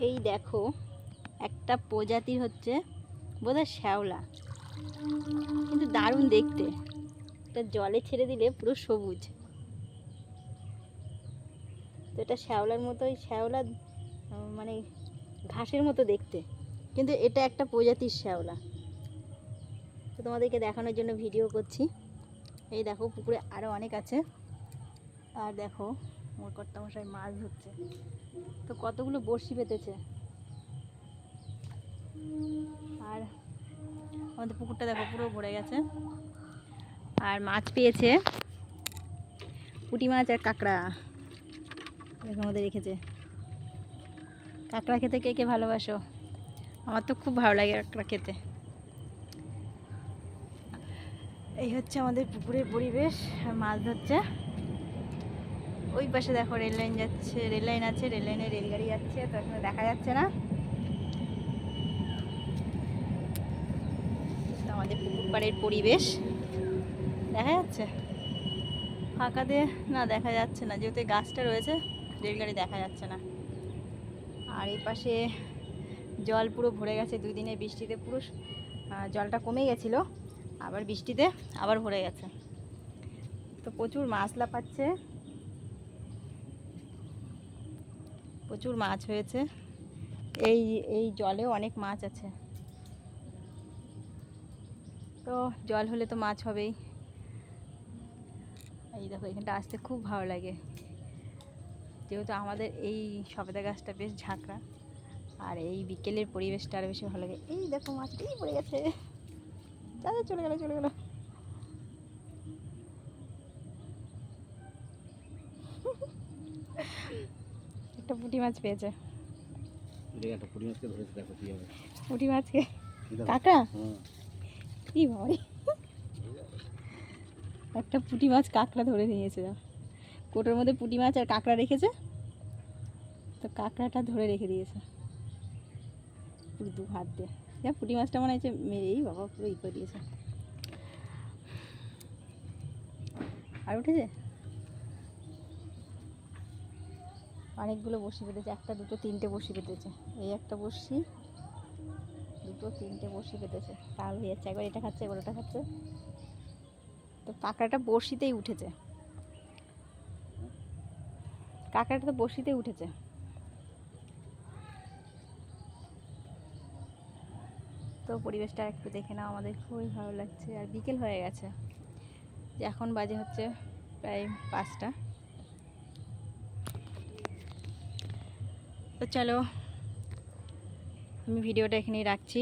এই দেখো, একটা প্রজাতির হচ্ছে বোধহয় শ্যাওলা। কিন্তু দারুণ দেখতে। এটা জলে ছেড়ে দিলে পুরো সবুজ। তো এটা শ্যাওলার মতোই শ্যাওলা মানে ঘাসের মতো দেখতে। কিন্তু এটা একটা প্রজাতির শ্যাওলা। তো তোমাদেরকে দেখানোর জন্য ভিডিও করছি। এই দেখো, পুকুরে আরও অনেক আছে। আর দেখো মোর কর্তামশাই মাছ ধরছে। তো কতগুলো বড়শি পেতেছে আর আমাদের পুকুরটা দেখো, পুরো ভরে গেছে। আর মাছ পেয়েছে। পুঁটি মাছ আর কাঁকড়া। দেখো আমাদের রেখেছে। কাঁকড়া খেতে কে কে ভালোবাসো? আমার তো খুব ভালো লাগে কাঁকড়া খেতে। এই হচ্ছে আমাদের পুকুরের পরিবেশ মাছ ধরছে। ওই পাশে দেখো রেল লাইন যাচ্ছে, রেল লাইন আছে, রেল লাইনে রেলগাড়ি যাচ্ছে, তো এখানে দেখা যাচ্ছে না। আমাদের পুকুর পাড়ের পরিবেশ দেখা যাচ্ছে? ফাঁকা দিয়ে না দেখা যাচ্ছে না, যেহেতু গাছটা রয়েছে, রেলগাড়ি দেখা যাচ্ছে না। আর এই পাশে জল পুরো ভরে গেছে, দুই দিনে বৃষ্টিতে পুরো জলটা কমে গেছিল, আবার বৃষ্টিতে আবার ভরে গেছে। তো প্রচুর মাছ লাফাচ্ছে। প্রচুর মাছ হয়েছে। এই এই জলেও অনেক মাছ আছে। তো জল হলে তো মাছ হবেই। এই দেখো, এখানটা আসতে খুব ভালো লাগে। যেহেতু আমাদের এই সবেদা গাছটা বেশ ঝাঁকড়া, আর এই বিকেলের পরিবেশটা আরও বেশি ভালো লাগে। এই দেখো, মাছটাই পড়ে গেছে। দাদা চলে গেল চলে গেল। একটা পুঁটি মাছ পেয়েছে। একটা পুঁটি মাছকে ধরেছে দেখো কি হবে। পুঁটি মাছকে? কাকা হ্যাঁ। কি ভাবে একটা পুঁটি মাছ কাঁকড়া ধরে নিয়েছে। কোটোর মধ্যে পুঁটি মাছ আর কাঁকড়া রেখেছে। তো কাঁকড়াটা ধরে রেখে দিয়েছে। পুরো দু হাত দিয়ে। যা পুঁটি মাছটা মনে হচ্ছে মেরেই বাবা পুরো ই করে দিয়েছে। আর উঠেছে? অনেকগুলো বসি পেতেছে একটা, দুটো, তিনটে বসি পেতেছে এই একটা বসি দুটো, তিনটে বসি পেতেছে পাল হয়ে যাচ্ছে একবার এটা খাচ্ছে, একবার ওটা খাচ্ছে। তো কাঁকড়াটা বড়শিতেই উঠেছে। কাঁকড়াটা তো বড়শিতেই উঠেছে। তো পরিবেশটা একটু দেখে নাও, আমাদের খুবই ভালো লাগছে। আর বিকেল হয়ে গেছে, যে এখন বাজে হচ্ছে প্রায় পাঁচটা। তো চলো আমি ভিডিওটা এখানেই রাখছি।